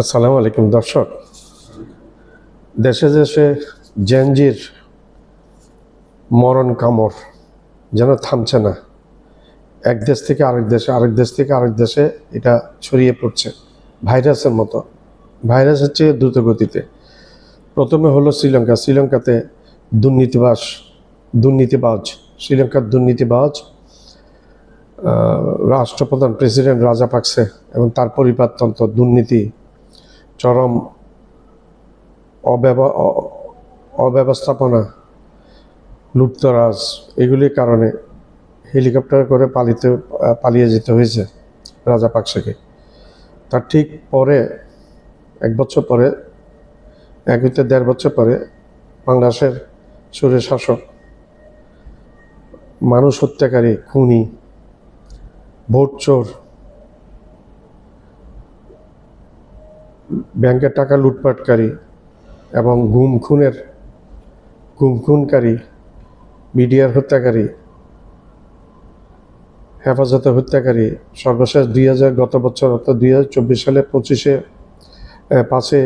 আসসালামু আলাইকুম, দর্শক। দেশে দেশে জেনজির মরণ কামড় যেন থামছে না। এক দেশ থেকে আরেক দেশে, আরেক দেশ থেকে আরেক দেশে এটা ছড়িয়ে পড়ছে ভাইরাসের মতো। ভাইরাস হচ্ছে দ্রুত গতিতে প্রথমে হলো শ্রীলঙ্কা। শ্রীলঙ্কাতে দুর্নীতিবাস দুর্নীতিবাজ, শ্রীলঙ্কার দুর্নীতিবাজ রাষ্ট্রপ্রধান প্রেসিডেন্ট রাজাপাকসে এবং তার পরিবারতন্ত্র দুর্নীতি চরম অব্যবস্থাপনা, লুপ্তরাজ, এগুলির কারণে হেলিকপ্টার করে পালিতে পালিয়ে যেতে হয়েছে রাজা পাকসাকে তার ঠিক পরে, এক বছর পরে, এক হইতে দেড় বছর পরে বাংলাদেশের সুরের শাসক, মানুষ হত্যাকারী, খুনি ভোট চোর ব্যাংকের টাকা লুটপাটকারী এবং গুম খুনের, গুম খুনকারী, মিডিয়ার হত্যাকারী, হেফাজতে হত্যাকারী, সর্বশেষ দুই হাজার গত বছর অর্থাৎ দুই হাজার চব্বিশ সালে পঁচিশে পাঁচে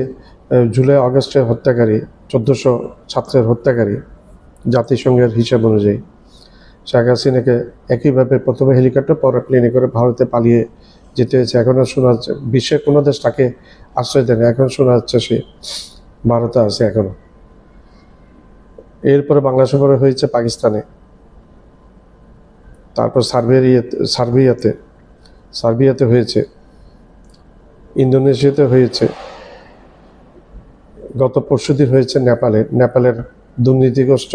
জুলাই, আগস্টের হত্যাকারী, চোদ্দোশো ছাত্রের হত্যাকারী জাতিসংঘের হিসাব অনুযায়ী। শেখ হাসিনাকে একইভাবে প্রথমে হেলিকপ্টার পরে প্লেনে করে ভারতে পালিয়ে যেতে হয়েছে। এখনও শোনা যাচ্ছে বিশ্বের কোনো দেশ তাকে আশ্রয় দেয় না এখন শোনা যাচ্ছে সে ভারতে আছে এখনও। এরপরে বাংলাদেশে পরে হয়েছে পাকিস্তানে। তারপর সার্বিয়াতে সার্বিয়াতে সার্বিয়াতে হয়েছে। ইন্দোনেশিয়াতে হয়েছে। গত পরশুদিন হয়েছে নেপালে। নেপালের দুর্নীতিগ্রস্ত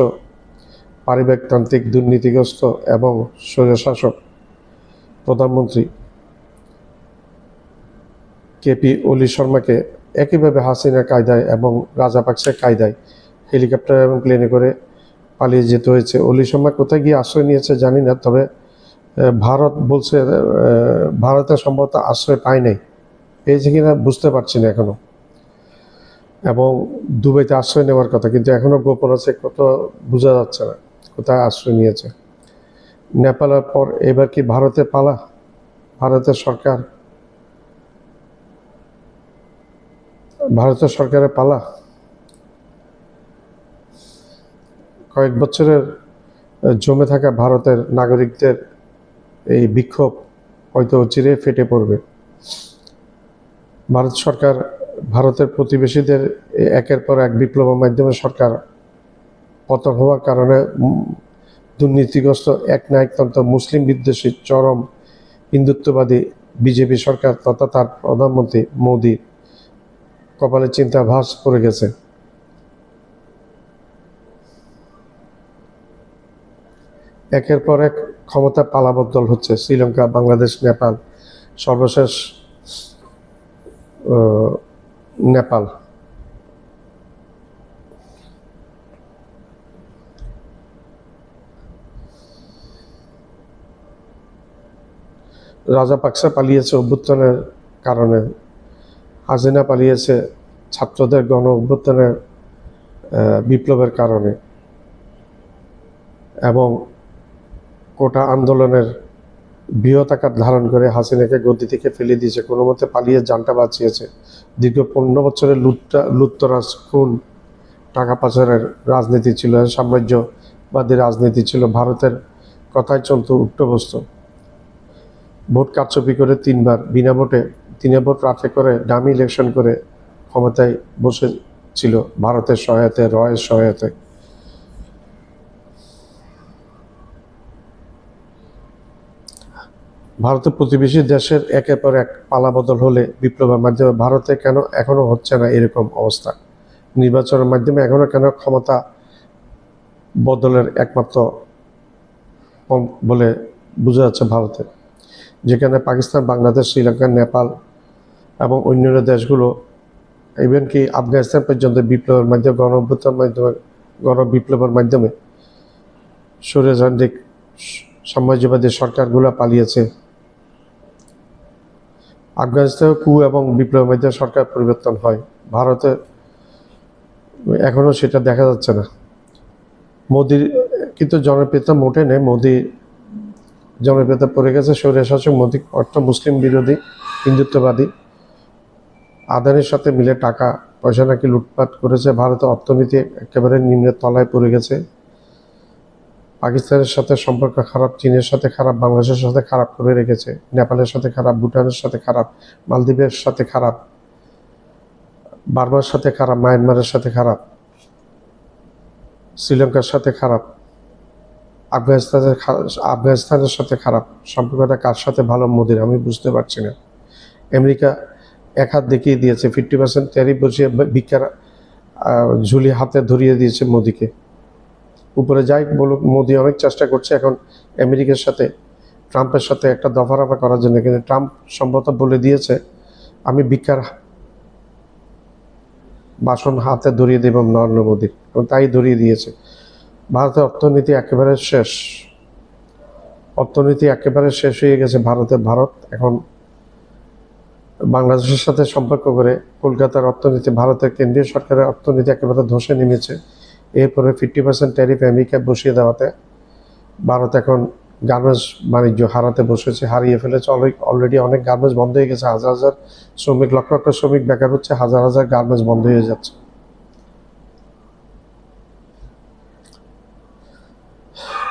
পারিবারিকতান্ত্রিক দুর্নীতিগ্রস্ত এবং স্বৈরশাসক প্রধানমন্ত্রী কেপি অলি শর্মাকে একইভাবে হাসিনা কায়দায় এবং রাজাপাকসের কায়দায় হেলিকপ্টার এবং প্লেনে করে পালিয়ে যেতে হয়েছে। অলি শর্মা কোথায় গিয়ে আশ্রয় নিয়েছে জানি না, তবে ভারত বলছে ভারতে সম্ভবত আশ্রয় পায় নাই। পেয়েছে কিনা বুঝতে পারছি না এখনও। এবং দুবাইতে আশ্রয় নেওয়ার কথা, কিন্তু এখনও গোপন আছে, কত বোঝা যাচ্ছে না কোথায় আশ্রয় নিয়েছে। নেপালের পর এবার কি ভারতে পালা? ভারতের সরকার ভারতের সরকারের পালা। কয়েক বছরের জমে থাকা ভারতের নাগরিকদের এই বিক্ষোভ হয়তো চিরে ফেটে পড়বে। ভারত সরকার, ভারতের প্রতিবেশীদের একের পর এক বিপ্লবের মাধ্যমে সরকার পতন হওয়ার কারণে দুর্নীতিগ্রস্ত এক নায়কতন্ত্র মুসলিম বিদ্বেষী চরম হিন্দুত্ববাদী বিজেপি সরকার তথা তার প্রধানমন্ত্রী মোদী কপালে চিন্তা ভাস করে গেছে। একের পর এক ক্ষমতা পালাবদল হচ্ছে। শ্রীলঙ্কা, বাংলাদেশ, নেপাল, সর্বশেষ নেপাল। রাজা পাকসা পালিয়েছে অভ্যুত্থানের কারণে। হাসিনা পালিয়েছে ছাত্রদের গণ অভ্যুত্থানের বিপ্লবের কারণে। এবং কোটা আন্দোলনের বৃহৎ আকার ধারণ করে হাসিনাকে গদি থেকে ফেলে দিয়েছে। কোনো মতে পালিয়ে যানটা বাঁচিয়েছে। দীর্ঘ পনেরো বছরের লুটটা লুত্তরাজ খুন, টাকা পাচারের রাজনীতি ছিল, সাম্রাজ্যবাদী রাজনীতি ছিল, ভারতের কথায় চলতো উল্টোবস্ত ভোট কারচুপি করে তিনবার, বিনা ভোটে তিনে ভোট রাতে করে ডামি ইলেকশন করে ক্ষমতায় বসেছিল ভারতের সহায়তায়, রয়ের সহায়তায়। ভারতের প্রতিবেশী দেশের একের পর এক পালাবদল হলে বিপ্লবের মাধ্যমে ভারতে কেন এখনও হচ্ছে না এরকম অবস্থা? নির্বাচনের মাধ্যমে এখনও কেন ক্ষমতা বদলের একমাত্র বলে বোঝা যাচ্ছে ভারতে? যেখানে পাকিস্তান, বাংলাদেশ, শ্রীলঙ্কা, নেপাল এবং অন্যান্য দেশগুলো ইভেন কি আফগানিস্তান পর্যন্ত বিপ্লবের মাধ্যমে গণ মাধ্যমে গণ বিপ্লবের মাধ্যমে স্বৈরতান্ত্রিক সাম্রাজ্যবাদী সরকারগুলো পালিয়েছে। আফগানিস্তানে কু এবং বিপ্লবের মাধ্যমে সরকার পরিবর্তন হয়। ভারতে এখনও সেটা দেখা যাচ্ছে না। মোদির কিন্তু জনপ্রিয়তা মোটে নেই। মোদি জনপ্রিয়তা পড়ে গেছে। স্বৈর শাসক মোদি, অর্থ মুসলিম বিরোধী, হিন্দুত্ববাদী। আদানির সাথে মিলে টাকা, পয়সা নাকি লুটপাট করেছে ভারতের অর্থনীতি একেবারে নিম্নের তলায় পড়ে গেছে। পাকিস্তানের সাথে সম্পর্ক খারাপ, চীনের সাথে খারাপ, বাংলাদেশের সাথে খারাপ করে রেখেছে, নেপালের সাথে খারাপ, ভুটানের সাথে খারাপ, মালদ্বীপের সাথে খারাপ, বার্মার সাথে খারাপ, মায়ানমারের সাথে খারাপ, শ্রীলঙ্কার সাথে খারাপ, আফগানিস্তানের আফগানিস্তানের সাথে খারাপ। সম্পর্কটা কার সাথে ভালো, মোদির? আমি বুঝতে পারছি না। আমেরিকা এক হাত দেখিয়ে দিয়েছে ফিফটি পার্সেন্ট ট্যারিফ বসিয়ে ভিক্ষার ঝুলি হাতে ধরিয়ে দিয়েছে মোদিকে। উপরে যাই বলুক, মোদি অনেক চেষ্টা করছে এখন আমেরিকার সাথে, ট্রাম্পের সাথে একটা দফারফা করার জন্য। কিন্তু ট্রাম্প সম্ভবত বলে দিয়েছে, আমি ভিক্ষার বাসন হাতে ধরিয়ে দেব নরেন্দ্র মোদীর। এবং তাই ধরিয়ে দিয়েছে। ভারতের অর্থনীতি একেবারে শেষ। অর্থনীতি একেবারে শেষ হয়ে গেছে ভারতের ভারত এখন বাংলাদেশের সাথে সম্পর্ক করে কলকাতার অর্থনীতি, ভারতের কেন্দ্রীয় সরকারের অর্থনীতি একেবারে ধসে নেমেছে। এরপরে ফিফটি পার্সেন্ট ট্যারিফ আমেরিকায় বসিয়ে দেওয়াতে ভারত এখন গার্মেন্টস বাণিজ্য হারাতে বসেছে, হারিয়ে ফেলেছে। অলরেডি অনেক গার্মেন্টস বন্ধ হয়ে গেছে। হাজার হাজার শ্রমিক, লক্ষ লক্ষ শ্রমিক বেকার হচ্ছে। হাজার হাজার গার্মেন্টস বন্ধ হয়ে যাচ্ছে।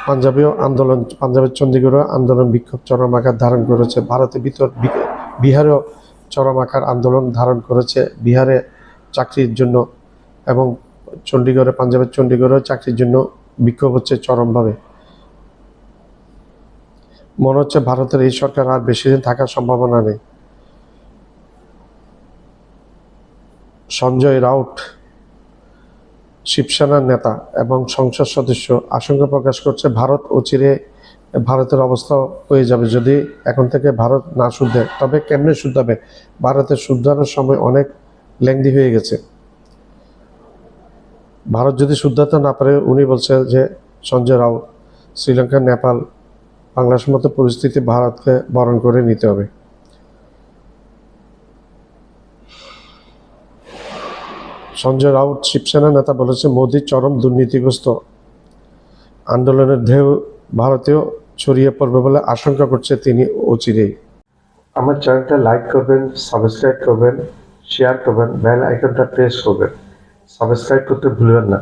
পাঞ্জাবেও আন্দোলন, পাঞ্জাবের চণ্ডীগড়েও আন্দোলন বিক্ষোভ চরম আকার ধারণ করেছে। ভারতের ভিতর, বিহারেও চরম আকার আন্দোলন ধারণ করেছে বিহারে চাকরির জন্য এবং চণ্ডীগড়ে, পাঞ্জাবের চণ্ডীগড়েও চাকরির জন্য বিক্ষোভ হচ্ছে চরমভাবে। মনে হচ্ছে ভারতের এই সরকার আর বেশি দিন থাকার সম্ভাবনা নেই। সঞ্জয় রাউট, শিবসেনার নেতা এবং সংসদ সদস্য, আশঙ্কা প্রকাশ করছে ভারত অচিরে ভারতের অবস্থা হয়ে যাবে। যদি এখন থেকে ভারত না শুদ্ধে, তবে কেমনে শুদ্ধাবে? ভারতের শুদ্ধানোর সময় অনেক লেংদি হয়ে গেছে। ভারত যদি শুদ্ধাতে না পারে, উনি বলছে যে, সঞ্জয় রাউত শ্রীলঙ্কা, নেপাল, বাংলাদেশের মতো পরিস্থিতি ভারতকে বরণ করে নিতে হবে। সঞ্জয় রাউত শিবসেনা নেতা বলেছে, মোদী চরম দুর্নীতিগ্রস্ত। আন্দোলনের ঢেউ ভারতেও ছড়িয়ে পড়বে বলে আশঙ্কা করছে তিনি অচিরেই আমার চ্যানেলটা লাইক করবেন, সাবস্ক্রাইব করবেন, শেয়ার করবেন, বেল আইকনটা প্রেস করবেন। সাবস্ক্রাইব করতে ভুলবেন না।